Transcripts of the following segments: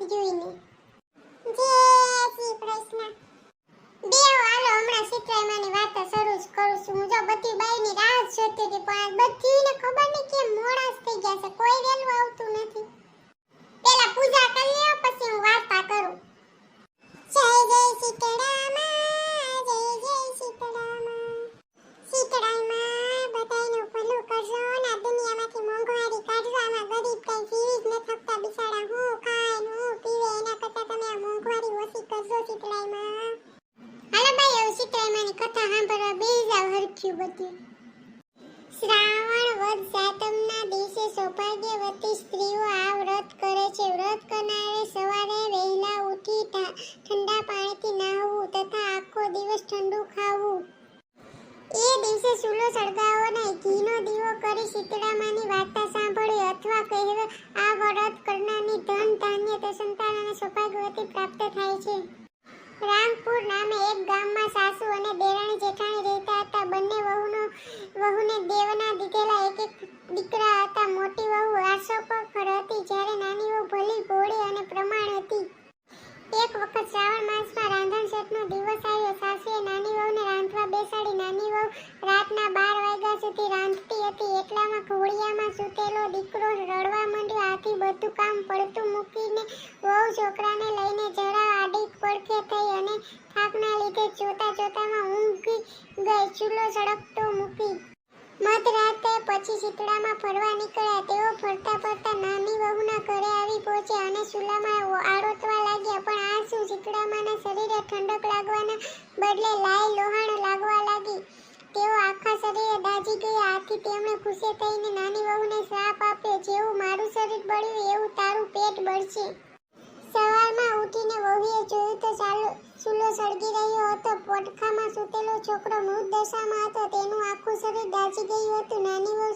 જોઈને. જય શ્રી કૃષ્ણ. બે હાલો હમણાં સિત્રાઈમાની વાતો શરૂ જ કરું છું. હું જો બધી બાઈની રાહ જોતી હતી, પણ બધીને ખબર નહીં કેમ મોડા થઈ ગયા છે. કોઈ વહેલું આવતું નથી. પેલા પૂજા કરી લ્યો, પછી હું વાર્તા સીતળામાની કથા સાંભળવા બેસી જાવ હરખ્યું બધું. શ્રાવણ વદ સાતમના દિવસે સૌભાગ્યવતી સ્ત્રીઓ આ વ્રત કરે છે. વ્રત કરનારે સવારે વહેલા ઉઠી ઠંડા પાણીથી નહાવું તથા આખો દિવસ ઠંડુ ખાવું. એ દિવસે સુલો સળગાવો ને ઘીનો દીવો કરી શીતળામાની વાર્તા સાંભળી અથવા કહેવે, આ વ્રત કરનારની ધન, ધાન્ય સંતાન અને સૌભાગ્યવતી પ્રાપ્ત થાય છે. રામપુર નામે એક ગામમાં સાસુ અને દેરાણી જેઠાણી રહેતા હતા. બંને વહુનો વહુને દેવના દીધેલા એક એક દીકરા હતા મોટી વહુ આસોપખર હતી જ્યારે નાની વહુ ભલી ભોળી અને પ્રમાણ હતી એક વખત શ્રાવણ માસમાં રાંધણ શેઠનો દિવસ આવ્યો સાસુએ નાની વહુને રાંધવા બેસાડી નાની વહુ રાતના બાર વાગ્યા સુધી રાંધતી હતી એટલામાં ઘોડિયામાં સૂતેલો દીકરો રડવા માંડ્યો બધું કામ પડતું મૂકીને વહુ છોકરાને લઈને જરા આડી પડખે થઈ અને થાકના લીધે જોતા જોતામાં ઊંઘી ગઈ, ચૂલો સળગતો મૂકી. મધરાતે પછી શીતળામાં ફરવા નીકળ્યા. તેઓ ફરતા ફરતા નાની વહુના ઘરે આવી પહોંચ્યા અને ચૂલામાં આડોતવા લાગ્યા. પણ આ શું? શીતળામાંના શરીરે ઠંડક લાગવાના બદલે લાય લોહાણ લાગવા લાગી. તેઓ આખા શરીરે દાજી ગયા આથી તેમણે ખુશે થઈને નાની વહુને શ્રાપ આપ્યો, જેવું મારું શરીર બળ્યું, એવું તારું પેટ બળશે. સવારમાં ઉઠીને વહુએ જોયું તો ચાલો, ચૂલો સળગી રહ્યો હતો. પોટખામાં સૂતેલો છોકરો મૃત દશામાં હતો. તેનું આખું શરીર દાજી ગયું હતું. નાની વહુ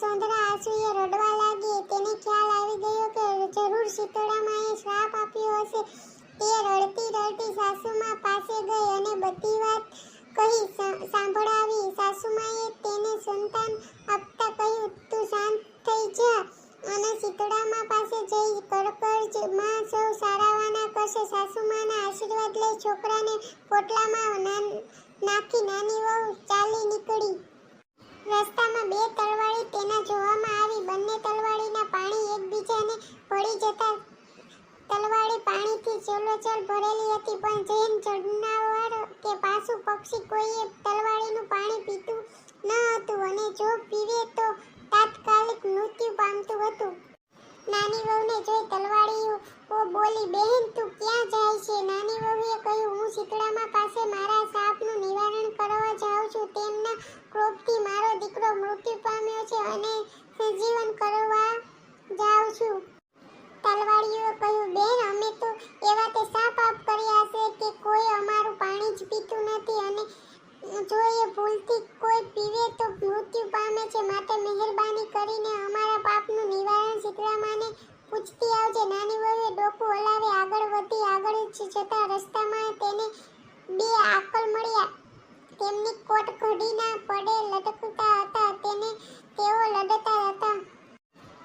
સોંદરા આંસુએ રડવા લાગી. તેને ખ્યાલ આવી ગયો કે જરૂર શીતળામાએ શ્રાપ આપ્યો હશે. તે રડતી રડતી સાસુમાં પાસે ગઈ અને બધી વાત કહી સાંભળાવી સાસુમાએ તેને સંતાન આપતા કહ્યું, તું શાંત થઈ જા. અને શીતળામાં પાસે જઈ કરકરમાં સૌ સારાવાના કરશે. સાસુમાના આશીર્વાદ લઈ છોકરાને પોટલામાં નાખી નાની વહુ ચાલી હતું. નાની વહુને જોઈ તલવાડીઓ બોલી બહેન, તું ક્યાં જાય છે? નાની વહુએ કહ્યું, હું શીતળામાં પાસે મારા સાપનું નિવારણ કરવા જાઉં છું. તેમના ક્રોધથી મારો દીકરો મૃત્યુ પામ્યો છે અને સજીવન કરવા જાઉં છું. તલવાડીઓએ કહ્યું જતા તેને બે આકલ મળ્યા. તેમની કોટ ઘડીના પડે લટકતા હતા, તેને તેઓ લડતા હતા.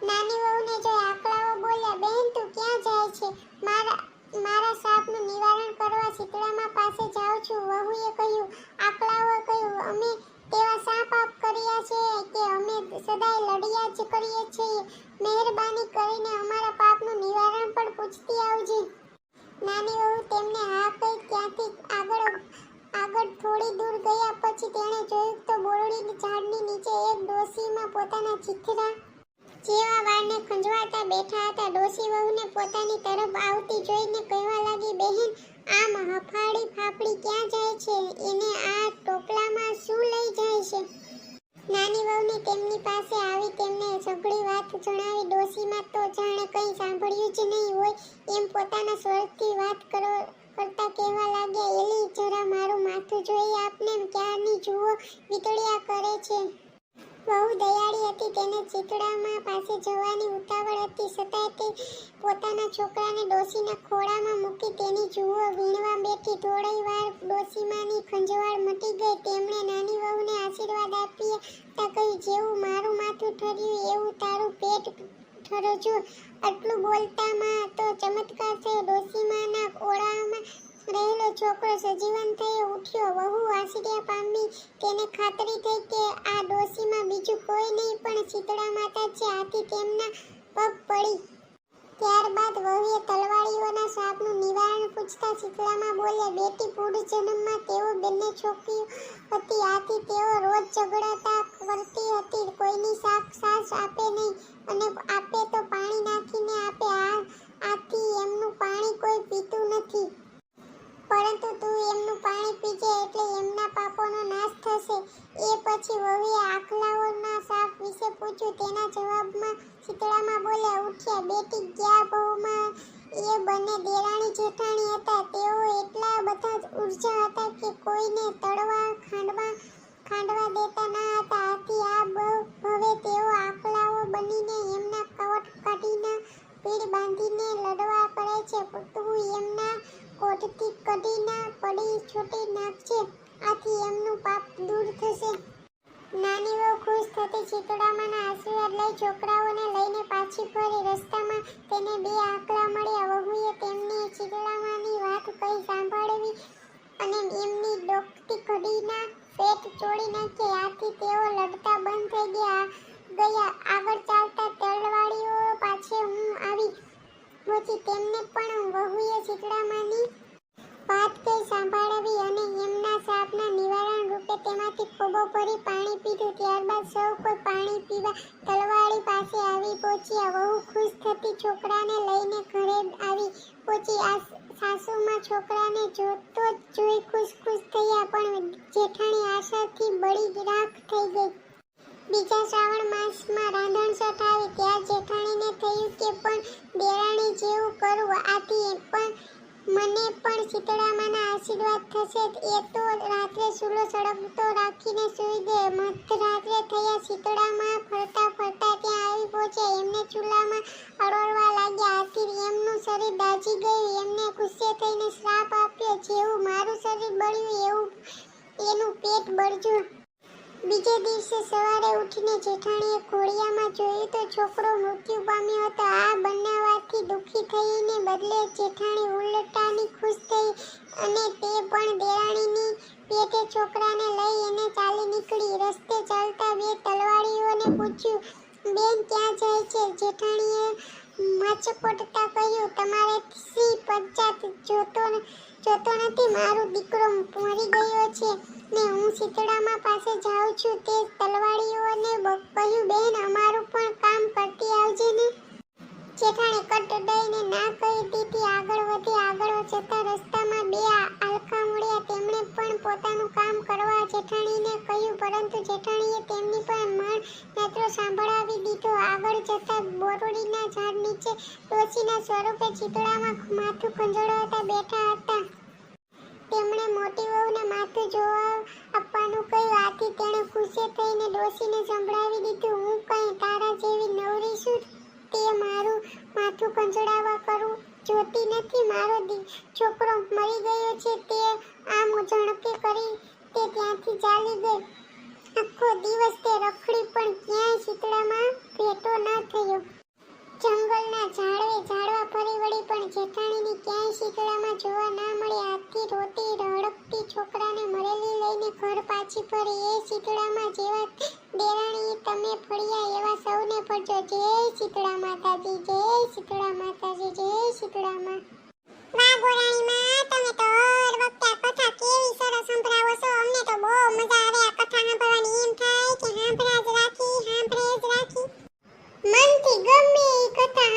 નાની વહુને જોઈ આકલાઓ બોલ્યા, બહેન, તું ક્યાં જાય છે? મારા મારા સાપનું નિવારણ કરવા શીતળામાં પાસે જાઉં છું. વહુએ કહ્યું આકલાઓએ કહ્યું, અમે તેવા સાપ આપ કર્યા છે કે અમે સદાય લડ્યા જ કરીએ છીએ. મહેરબાની કરીને અમારા પાપનું નિવારણ પણ પૂછતી આવજે. નાની વહુ તેમને હા કહી ત્યાંથી આગળ આગળ થોડી દૂર ગયા પછી તેણે જોયું તો બોરડી ઝાડની નીચે એક ડોસીમાં પોતાના ચિથરા જેવા વાળને ખંજવાતા બેઠા હતા. ડોસી વહુને પોતાની તરફ આવતી જોઈને કહેવા લાગી, બહેન, આમ હફાડી ફાફડી ક્યાં જાય છે? એને આ ટોપલામાં શું લઈ જાય છે? નાની વહુને તેમની પાસે આવી તેમને સઘળી વાત જણાવી ડોશીમાં તો જાણે કંઈ સાંભળ્યું જ નહીં હોય, એમ પોતાના સ્વરથી વાત કરો, કરતા કહેવા લાગ્યા, એલી, જરા મારું માથું જોઈ આપને ક્યાંની જુઓ, વિતળિયા કરે છે. બહુ દયાળી હતી. તેને ચીતડામાં પાસે જવાની ઉતાવળ હતી. છતાં તે પોતાના છોકરાને ડોસીના ખોળામાં મૂકી તેની જુઓ વીણવા બેઠી. થોડી વાર ડોસીમાની ખંજવાળ મટી ગઈ. તેમણે નાની વહુને આશીર્વાદ આપી તા કહ્યું, જેવું મારું માથું ઠર્યું, એવું તારું પેટ ઠરો છું આટલું બોલતામાં તો ચમત્કાર થયો. ડોસીમાના ઓળામાં છોકરો સજીવન થઈ ઉઠ્યો. વહુ આશ્ચર્ય પામી. તેને ખાતરી થઈ કે આ ડોસીમાં બીજું કોઈ નહીં, પણ શીતળા માતા છે આથી તેમના પગ પડી. ત્યારબાદ વહુએ તલવાળીઓના શ્રાપનું નિવારણ પૂછતા શીતળામાં બોલ્યા, બેટી, પૂર્વ જન્મમાં તેઓ બંને છોકરીઓ હતી. આથી તેઓ રોજ ઝઘડાતા કરતી હતી. કોઈની સાફ સાસ આપે નહીં અને આપે તો પાણી નાખીને આપે. આ, આથી એમનું પાણી કોઈ પીતું નથી. પરંતુ તું એમનું પાણી પીજે એટલે એમના પાપોનો નાશ થશે. એ પછી વહુએ આખલાઓના સાપ વિશે પૂછ્યું. તેના જવાબમાં શીતળામાં બોલ્યા, ઉઠ્યા, બેટી ગયા બહુમાં? એ બંને દેરાણી જેઠાણી હતા. તેઓ એટલા બધા જ ઊર્જા હતા કે કોઈને તળવા, ખાંડવા ખાંડવા દેતા ન હતા. આથી આ બહુ ભવે તેઓ આખલાઓ છૂટી નાખજે આથી એમનું પાપ દૂર થશે. નાની ખુશ થતી શીતળામાના આશીર્વાદ લઈ છોકરાઓને લઈને પાછી ફરી રસ્તામાં તેને બે આંકડા મળ્યા. વહુએ તેમને શીતળામાની વાત કહી સાંભળવી અને એમની ડોકતી ઘડીના પેટ ચોળી નાખી. આથી તેઓ લડતા બંધ થઈ ગયા. ગયા. આગળ ચાલતા તળવાળીઓ પાછે હું આવી પહોંચી. તેમને પણ વહુએ શીતળામાની તેમાંથી કરી પાણી પીધું, ત્યારબાદ સૌ કોઈ પાણી પીવા તલવાડી પાસે આવી પહોંચ્યા. વહુ ખુશ થતી છોકરાને લઈને ઘરે આવી પહોંચી. આ સાસુમાં છોકરાને જોતો જ જોઈ ખુશ ખુશ થયા, પણ જેઠાણી આશાથી બળી રાખ થઈ ગઈ. બીજા શ્રાવણ માસમાં રાંધણ આવી, ત્યાં જેઠાણીને થયું કે પણ દેરાણી જેવું કરવું આથી પણ મને પણ શીતળામાના આશીર્વાદ થશે. એ તો રાત્રે સૂલો સળગતો રાખીને સૂઈ ગઈ. મધરાત્રે થયા શીતળામાં ફરતા ફરતા ત્યાં આવી પહોંચ્યા એમને ચૂલામાં અડોળવા લાગ્યા. આથી એમનું શરીર દાજી ગયું. એમને ગુસ્સે થઈને શ્રાપ આપ્યો. જેવું મારું શરીર બળ્યું, એવું એનું પેટ બળજું બીજે દિવસે સવારે ઉઠીને જેઠાણીએ ઘોડિયામાં જોયું તો છોકરો મૃત્યુ પામ્યો હતો. આ બનાવવાથી દુઃખી થઈને બદલે જેઠાણી ઉલટાની ખુશ થઈ અને તે પણ દેરાણીની પેટે છોકરાને લઈ એને ચાલી નીકળી. રસ્તે ચાલતા બે તલવાડીઓને પૂછ્યું, બેન ક્યાં જાય છે? જેઠાણીએ માચકોટતા કહ્યું, તમારે સી પચાત જોતો જોતો નથી. મારો દીકરો મરી ગયો છે ને હું શીતળામાં પાસે જાઉં છું. તે તલવાડીઓને કહ્યું, બેન, અમારું પણ કામ કરતી આવજે ને. જેઠાણી કટ દઈને ના કહી દીધી. આગળ વધી, આગળ જતા રસ્તામાં બે આલખા મળ્યા. તેમણે પણ પોતાનું કામ કરવા જેઠાણીને કહ્યું, પરંતુ જેઠાણીએ તેમની પણ મન, નેત્રો સાંભળાવી દીધો જતા બોરડીના ઝાડ નીચે ડોશીના સ્વરૂપે ચિતળામાં માથું ખંજોળાતા બેઠા હતા. તેમણે મોટી વહુને માથું જોવા આપવાનું કહ્યું. આથી તેણે ખુશી થઈને ડોશીને સંભળાવી દીધું. હું કંઈ તારા જેવી નવરી છું તે મારું માથું કંજડાવવા કરું? જોતી નથી મારો છોકરો મરી ગયો છે, તે આમ ઝણકે કરી તે ત્યાંથી ચાલી ગઈ. આખો દિવસ તે રખડી જેઠાણીને ક્યાંય શીતળામાં જોવા ના મળી આથી રોતી રડપતી છોકરાને મળેલી લઈને ઘર પાછી ફરી. એ શીતળામાં જેવા દેરાણી તમે ફળિયા એવા સૌને ફરજો. જય શીતળા માતાજી જય શીતળા માતાજી જય શીતળા માં વાહ ગોરાણી માં તમે તો હર વખતે આ કથા કેવી સરસ સંભળાવો છો. અમને તો બહુ મજા આવે આ કથા સાંભળવાની. એમ થાય કે સાંભળ્યા જ રાખી સાંભળે જ રાખી. મનથી ગમે એ કથા